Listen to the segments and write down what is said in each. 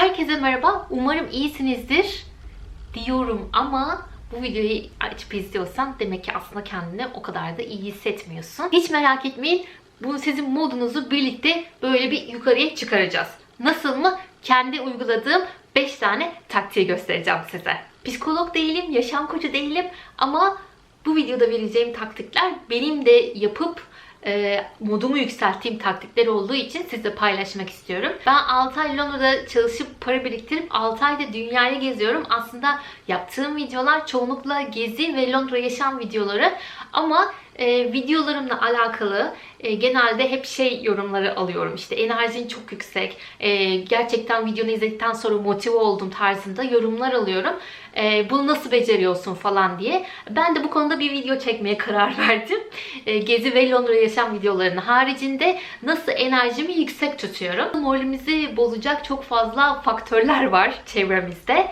Herkese merhaba. Umarım iyisinizdir diyorum ama bu videoyu açıp izliyorsan demek ki aslında kendini o kadar da iyi hissetmiyorsun. Hiç merak etmeyin. Bu sizin modunuzu birlikte böyle bir yukarıya çıkaracağız. Nasıl mı? Kendi uyguladığım 5 tane taktiği göstereceğim size. Psikolog değilim, yaşam koçu değilim ama bu videoda vereceğim taktikler benim de yapıp e, modumu yükselttiğim taktikler olduğu için sizle paylaşmak istiyorum. Ben 6 ay Londra'da çalışıp para biriktirip 6 ayda dünyayı geziyorum. Aslında yaptığım videolar çoğunlukla gezi ve Londra yaşam videoları ama e, videolarımla alakalı e, genelde hep şey yorumları alıyorum. İşte enerjin çok yüksek, e, gerçekten videonu izledikten sonra motive oldum tarzında yorumlar alıyorum. E, bunu nasıl beceriyorsun falan diye. Ben de bu konuda bir video çekmeye karar verdim. E, Gezi ve Londra yaşam videolarının haricinde nasıl enerjimi yüksek tutuyorum. Moralimizi bozacak çok fazla faktörler var çevremizde.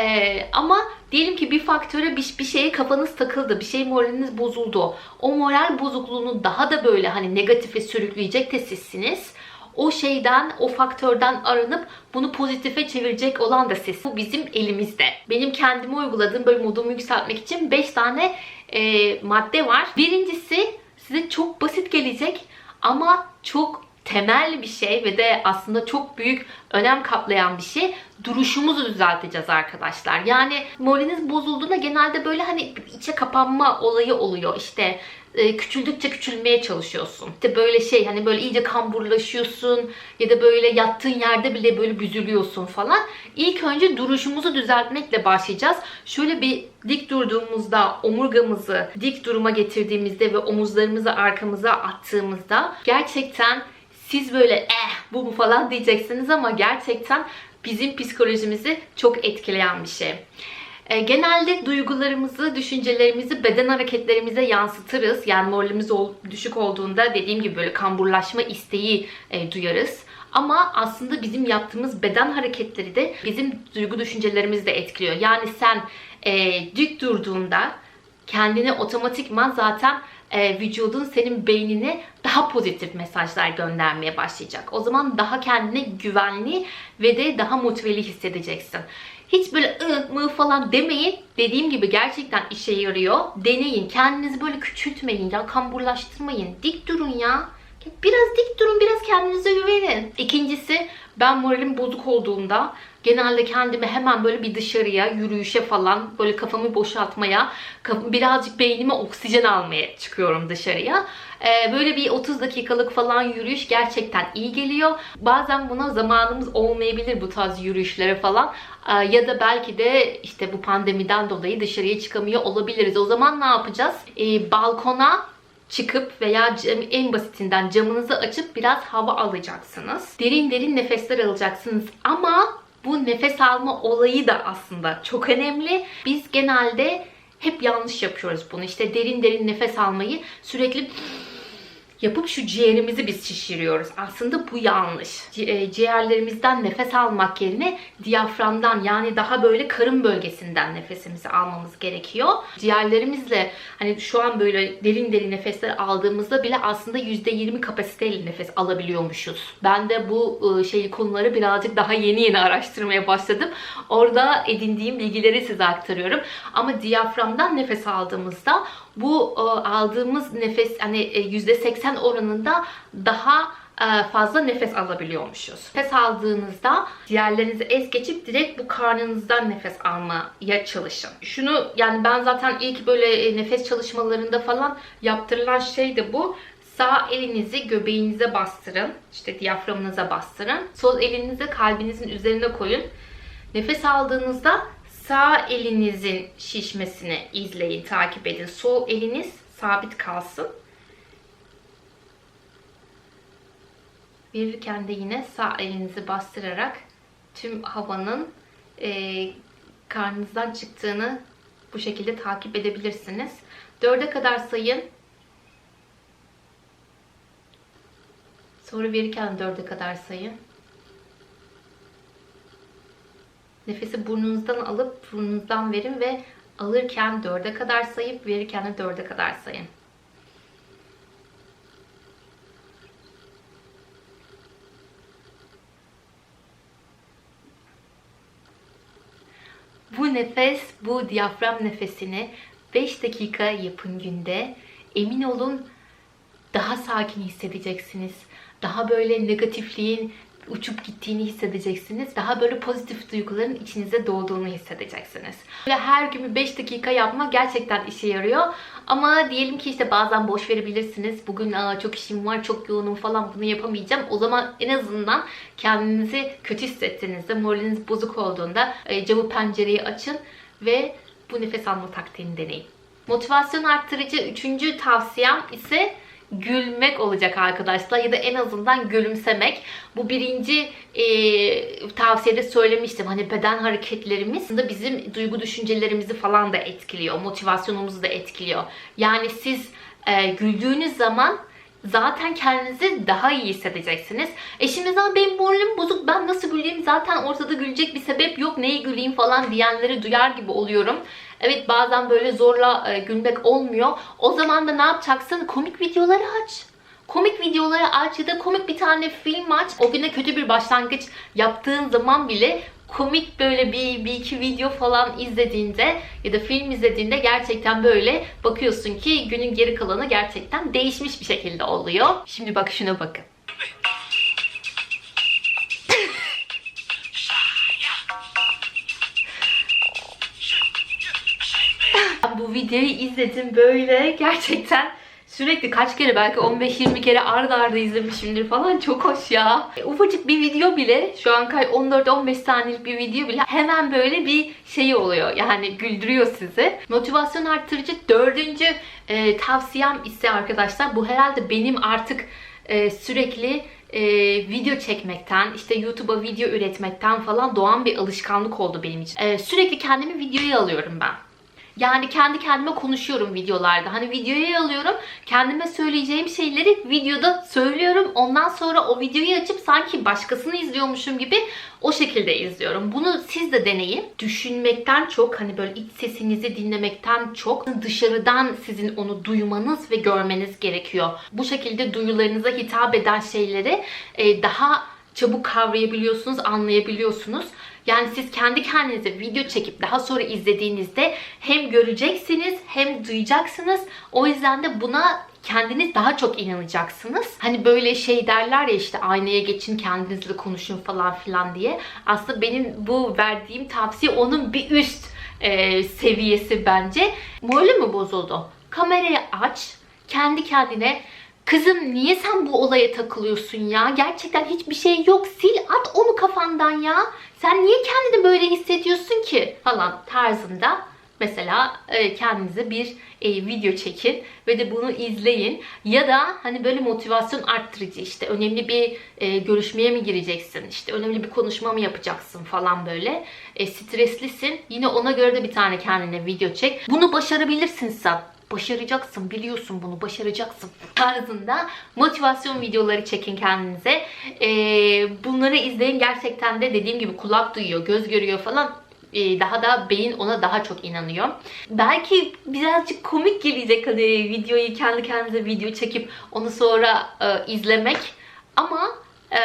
Ee, ama diyelim ki bir faktöre bir, bir şeye kafanız takıldı, bir şey moraliniz bozuldu. O moral bozukluğunu daha da böyle hani negatife sürükleyecek de sizsiniz. O şeyden, o faktörden arınıp bunu pozitife çevirecek olan da siz. Bu bizim elimizde. Benim kendime uyguladığım böyle modumu yükseltmek için 5 tane e, madde var. Birincisi size çok basit gelecek ama çok temel bir şey ve de aslında çok büyük önem kaplayan bir şey. Duruşumuzu düzelteceğiz arkadaşlar. Yani moraliniz bozulduğunda genelde böyle hani içe kapanma olayı oluyor. İşte e, küçüldükçe küçülmeye çalışıyorsun. İşte böyle şey hani böyle iyice kamburlaşıyorsun ya da böyle yattığın yerde bile böyle büzülüyorsun falan. İlk önce duruşumuzu düzeltmekle başlayacağız. Şöyle bir dik durduğumuzda omurgamızı dik duruma getirdiğimizde ve omuzlarımızı arkamıza attığımızda gerçekten siz böyle eh bu mu falan diyeceksiniz ama gerçekten bizim psikolojimizi çok etkileyen bir şey. E, genelde duygularımızı, düşüncelerimizi beden hareketlerimize yansıtırız. Yani moralimiz düşük olduğunda dediğim gibi böyle kamburlaşma isteği e, duyarız. Ama aslında bizim yaptığımız beden hareketleri de bizim duygu düşüncelerimizi de etkiliyor. Yani sen e, dik durduğunda kendini otomatikman zaten e, vücudun senin beynine daha pozitif mesajlar göndermeye başlayacak. O zaman daha kendine güvenli ve de daha motiveli hissedeceksin. Hiç böyle ı mı falan demeyin. Dediğim gibi gerçekten işe yarıyor. Deneyin. Kendinizi böyle küçültmeyin ya. Kamburlaştırmayın. Dik durun ya. Biraz dik durun, biraz kendinize güvenin. İkincisi ben moralim bozuk olduğunda genelde kendimi hemen böyle bir dışarıya, yürüyüşe falan böyle kafamı boşaltmaya, birazcık beynime oksijen almaya çıkıyorum dışarıya. Ee, böyle bir 30 dakikalık falan yürüyüş gerçekten iyi geliyor. Bazen buna zamanımız olmayabilir bu tarz yürüyüşlere falan. Ee, ya da belki de işte bu pandemiden dolayı dışarıya çıkamıyor olabiliriz. O zaman ne yapacağız? Ee, balkona çıkıp veya en basitinden camınızı açıp biraz hava alacaksınız. Derin derin nefesler alacaksınız ama bu nefes alma olayı da aslında çok önemli. Biz genelde hep yanlış yapıyoruz bunu. İşte derin derin nefes almayı sürekli yapıp şu ciğerimizi biz şişiriyoruz. Aslında bu yanlış. E, ciğerlerimizden nefes almak yerine diyaframdan yani daha böyle karın bölgesinden nefesimizi almamız gerekiyor. Ciğerlerimizle hani şu an böyle derin derin nefesler aldığımızda bile aslında %20 kapasiteyle nefes alabiliyormuşuz. Ben de bu e, şey konuları birazcık daha yeni yeni araştırmaya başladım. Orada edindiğim bilgileri size aktarıyorum. Ama diyaframdan nefes aldığımızda bu e, aldığımız nefes hani %80 oranında daha e, fazla nefes alabiliyormuşuz. Nefes aldığınızda ciğerlerinizi es geçip direkt bu karnınızdan nefes almaya çalışın. Şunu yani ben zaten ilk böyle e, nefes çalışmalarında falan yaptırılan şey de bu. Sağ elinizi göbeğinize bastırın. İşte diyaframınıza bastırın. Sol elinizi kalbinizin üzerine koyun. Nefes aldığınızda Sağ elinizin şişmesini izleyin, takip edin. Sol eliniz sabit kalsın. Verirken de yine sağ elinizi bastırarak tüm havanın e, karnınızdan çıktığını bu şekilde takip edebilirsiniz. Dörde kadar sayın. Sonra verirken dörde kadar sayın. Nefesi burnunuzdan alıp burnunuzdan verin ve alırken dörde kadar sayıp verirken de dörde kadar sayın. Bu nefes, bu diyafram nefesini 5 dakika yapın günde. Emin olun daha sakin hissedeceksiniz. Daha böyle negatifliğin uçup gittiğini hissedeceksiniz. Daha böyle pozitif duyguların içinize dolduğunu hissedeceksiniz. Böyle her gün 5 dakika yapmak gerçekten işe yarıyor. Ama diyelim ki işte bazen boş verebilirsiniz. Bugün Aa, çok işim var, çok yoğunum falan bunu yapamayacağım. O zaman en azından kendinizi kötü hissettiğinizde, moraliniz bozuk olduğunda e, camı pencereyi açın ve bu nefes alma taktiğini deneyin. Motivasyon arttırıcı üçüncü tavsiyem ise gülmek olacak arkadaşlar ya da en azından gülümsemek. Bu birinci e, tavsiyede söylemiştim. Hani beden hareketlerimiz de bizim duygu düşüncelerimizi falan da etkiliyor. Motivasyonumuzu da etkiliyor. Yani siz e, güldüğünüz zaman zaten kendinizi daha iyi hissedeceksiniz. E şimdi zaman benim moralim bozuk ben nasıl güleyim zaten ortada gülecek bir sebep yok neye güleyim falan diyenleri duyar gibi oluyorum. Evet bazen böyle zorla e, gülmek olmuyor. O zaman da ne yapacaksın? Komik videoları aç. Komik videoları aç ya da komik bir tane film aç. O güne kötü bir başlangıç yaptığın zaman bile komik böyle bir, bir iki video falan izlediğinde ya da film izlediğinde gerçekten böyle bakıyorsun ki günün geri kalanı gerçekten değişmiş bir şekilde oluyor. Şimdi bak şuna bakın. Bu videoyu izledim böyle gerçekten sürekli kaç kere belki 15-20 kere arda arda izlemişimdir falan çok hoş ya. E, Ufacık bir video bile şu an kay 14-15 saniyelik bir video bile hemen böyle bir şey oluyor yani güldürüyor sizi. Motivasyon arttırıcı dördüncü e, tavsiyem ise arkadaşlar bu herhalde benim artık e, sürekli e, video çekmekten, işte YouTube'a video üretmekten falan doğan bir alışkanlık oldu benim için. E, sürekli kendimi videoya alıyorum ben. Yani kendi kendime konuşuyorum videolarda. Hani videoya alıyorum. Kendime söyleyeceğim şeyleri videoda söylüyorum. Ondan sonra o videoyu açıp sanki başkasını izliyormuşum gibi o şekilde izliyorum. Bunu siz de deneyin. Düşünmekten çok hani böyle iç sesinizi dinlemekten çok dışarıdan sizin onu duymanız ve görmeniz gerekiyor. Bu şekilde duyularınıza hitap eden şeyleri e, daha çabuk kavrayabiliyorsunuz, anlayabiliyorsunuz. Yani siz kendi kendinize video çekip daha sonra izlediğinizde hem göreceksiniz hem duyacaksınız. O yüzden de buna kendiniz daha çok inanacaksınız. Hani böyle şey derler ya işte aynaya geçin kendinizle konuşun falan filan diye. Aslında benim bu verdiğim tavsiye onun bir üst e, seviyesi bence. Moralim mi bozuldu? Kamerayı aç, kendi kendine Kızım niye sen bu olaya takılıyorsun ya? Gerçekten hiçbir şey yok. Sil at onu kafandan ya. Sen niye kendini böyle hissediyorsun ki? Falan tarzında mesela e, kendinize bir e, video çekin ve de bunu izleyin. Ya da hani böyle motivasyon arttırıcı işte önemli bir e, görüşmeye mi gireceksin? işte önemli bir konuşma mı yapacaksın falan böyle. Streslisin. Yine ona göre de bir tane kendine video çek. Bunu başarabilirsin sen başaracaksın biliyorsun bunu başaracaksın tarzında motivasyon videoları çekin kendinize. Ee, bunları izleyin gerçekten de dediğim gibi kulak duyuyor, göz görüyor falan ee, daha da beyin ona daha çok inanıyor. Belki birazcık komik gelecek hani videoyu kendi kendinize video çekip onu sonra e, izlemek ama e,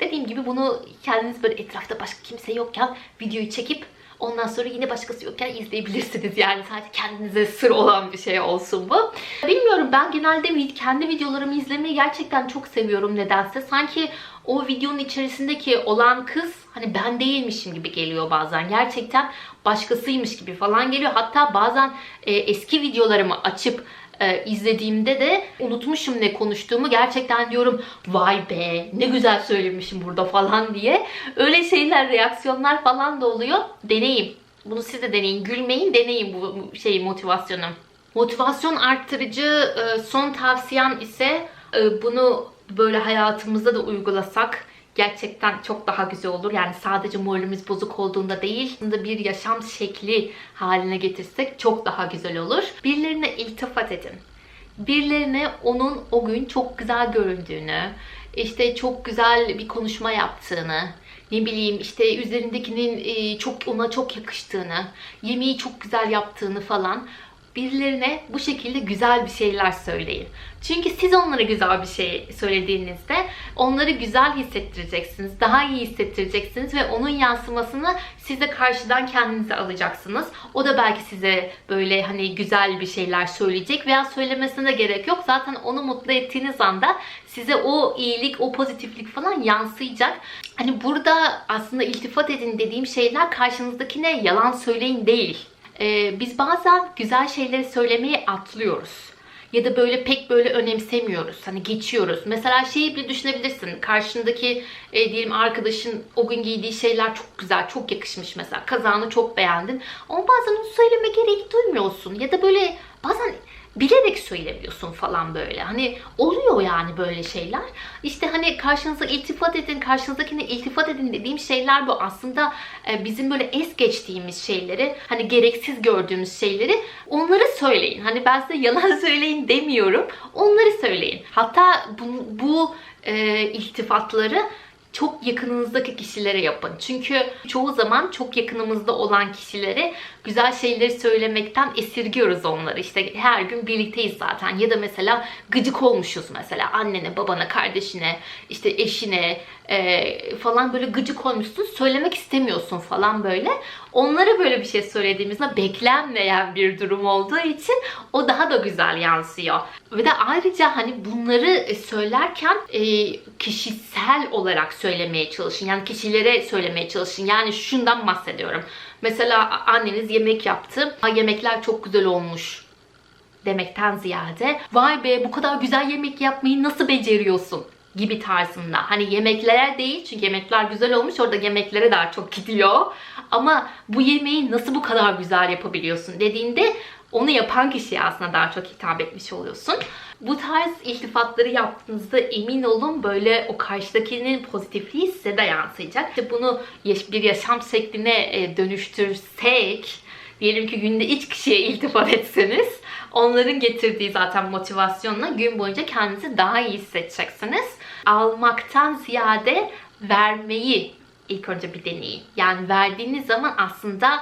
dediğim gibi bunu kendiniz böyle etrafta başka kimse yokken videoyu çekip Ondan sonra yine başkası yokken izleyebilirsiniz. Yani sadece kendinize sır olan bir şey olsun bu. Bilmiyorum ben genelde kendi videolarımı izlemeyi gerçekten çok seviyorum nedense. Sanki o videonun içerisindeki olan kız hani ben değilmişim gibi geliyor bazen. Gerçekten başkasıymış gibi falan geliyor. Hatta bazen e, eski videolarımı açıp e, izlediğimde de unutmuşum ne konuştuğumu. Gerçekten diyorum vay be ne güzel söylemişim burada falan diye. Öyle şeyler, reaksiyonlar falan da oluyor. Deneyin. Bunu siz de deneyin. Gülmeyin, deneyin bu şeyi motivasyonu. Motivasyon arttırıcı e, son tavsiyem ise e, bunu böyle hayatımızda da uygulasak gerçekten çok daha güzel olur. Yani sadece moralimiz bozuk olduğunda değil, da bir yaşam şekli haline getirsek çok daha güzel olur. Birilerine iltifat edin. Birilerine onun o gün çok güzel göründüğünü, işte çok güzel bir konuşma yaptığını, ne bileyim işte üzerindekinin e, çok ona çok yakıştığını, yemeği çok güzel yaptığını falan birilerine bu şekilde güzel bir şeyler söyleyin. Çünkü siz onlara güzel bir şey söylediğinizde onları güzel hissettireceksiniz, daha iyi hissettireceksiniz ve onun yansımasını siz de karşıdan kendinize alacaksınız. O da belki size böyle hani güzel bir şeyler söyleyecek veya söylemesine de gerek yok. Zaten onu mutlu ettiğiniz anda size o iyilik, o pozitiflik falan yansıyacak. Hani burada aslında iltifat edin dediğim şeyler karşınızdakine yalan söyleyin değil. Ee, biz bazen güzel şeyleri söylemeyi atlıyoruz ya da böyle pek böyle önemsemiyoruz. Hani geçiyoruz. Mesela şeyi bile düşünebilirsin. Karşındaki e, diyelim arkadaşın o gün giydiği şeyler çok güzel, çok yakışmış mesela. Kazağını çok beğendin. Ama bazen onu söyleme gereği duymuyorsun. Ya da böyle bazen bilerek söylemiyorsun falan böyle. Hani oluyor yani böyle şeyler. İşte hani karşınıza iltifat edin, karşınızdakine iltifat edin dediğim şeyler bu. Aslında e, bizim böyle es geçtiğimiz şeyleri, hani gereksiz gördüğümüz şeyleri onları söyleyin. Hani ben size yalan söyleyin demiyorum. Onları söyleyin. Hatta bu, bu e, iltifatları çok yakınınızdaki kişilere yapın. Çünkü çoğu zaman çok yakınımızda olan kişilere güzel şeyleri söylemekten esirgiyoruz onları. İşte her gün birlikteyiz zaten. Ya da mesela gıcık olmuşuz mesela annene, babana, kardeşine, işte eşine e, falan böyle gıcık olmuşsun. Söylemek istemiyorsun falan böyle. Onlara böyle bir şey söylediğimizde beklenmeyen bir durum olduğu için o daha da güzel yansıyor. Ve de ayrıca hani bunları söylerken e, kişisel olarak söylemeye çalışın. Yani kişilere söylemeye çalışın. Yani şundan bahsediyorum. Mesela anneniz yemek yaptı. "Ay, Yemekler çok güzel olmuş demekten ziyade vay be bu kadar güzel yemek yapmayı nasıl beceriyorsun gibi tarzında. Hani yemeklere değil çünkü yemekler güzel olmuş orada yemeklere daha çok gidiyor. Ama bu yemeği nasıl bu kadar güzel yapabiliyorsun dediğinde onu yapan kişiye aslında daha çok hitap etmiş oluyorsun. Bu tarz iltifatları yaptığınızda emin olun böyle o karşıdakinin pozitifliği size de yansıyacak. İşte bunu bir yaşam şekline e, dönüştürsek diyelim ki günde 3 kişiye iltifat etseniz onların getirdiği zaten motivasyonla gün boyunca kendinizi daha iyi hissedeceksiniz. Almaktan ziyade vermeyi ilk önce bir deneyin. Yani verdiğiniz zaman aslında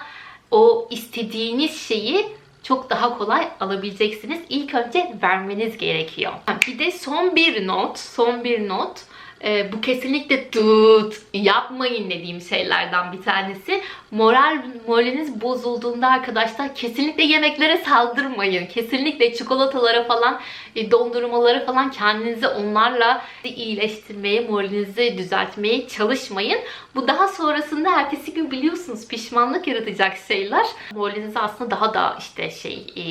o istediğiniz şeyi çok daha kolay alabileceksiniz. İlk önce vermeniz gerekiyor. Bir de son bir not, son bir not. Ee, bu kesinlikle tut yapmayın dediğim şeylerden bir tanesi. Moral moraliniz bozulduğunda arkadaşlar kesinlikle yemeklere saldırmayın. Kesinlikle çikolatalara falan, e, dondurmalara falan kendinizi onlarla iyileştirmeye, moralinizi düzeltmeye çalışmayın. Bu daha sonrasında ertesi gün biliyorsunuz pişmanlık yaratacak şeyler. Moralinizi aslında daha da işte şey e,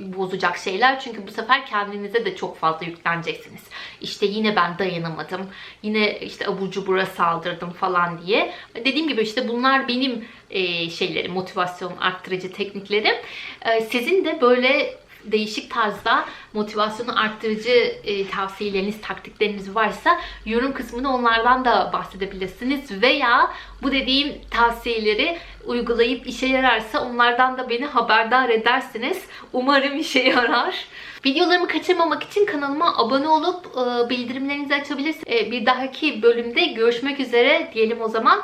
bozacak şeyler. Çünkü bu sefer kendinize de çok fazla yükleneceksiniz. İşte yine ben dayanamadım. Yine işte abur cubura saldırdım falan diye. Dediğim gibi işte bunlar benim e, şeylerim, motivasyon arttırıcı tekniklerim. E, sizin de böyle değişik tarzda motivasyonu arttırıcı e, tavsiyeleriniz, taktikleriniz varsa yorum kısmında onlardan da bahsedebilirsiniz. Veya bu dediğim tavsiyeleri uygulayıp işe yararsa onlardan da beni haberdar edersiniz. Umarım işe yarar. Videolarımı kaçırmamak için kanalıma abone olup e, bildirimlerinizi açabilirsiniz. E, bir dahaki bölümde görüşmek üzere diyelim o zaman.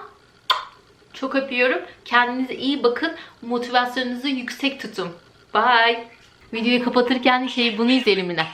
Çok öpüyorum. Kendinize iyi bakın. Motivasyonunuzu yüksek tutun. Bye. Videoyu kapatırken şey bunu izleyelim yine.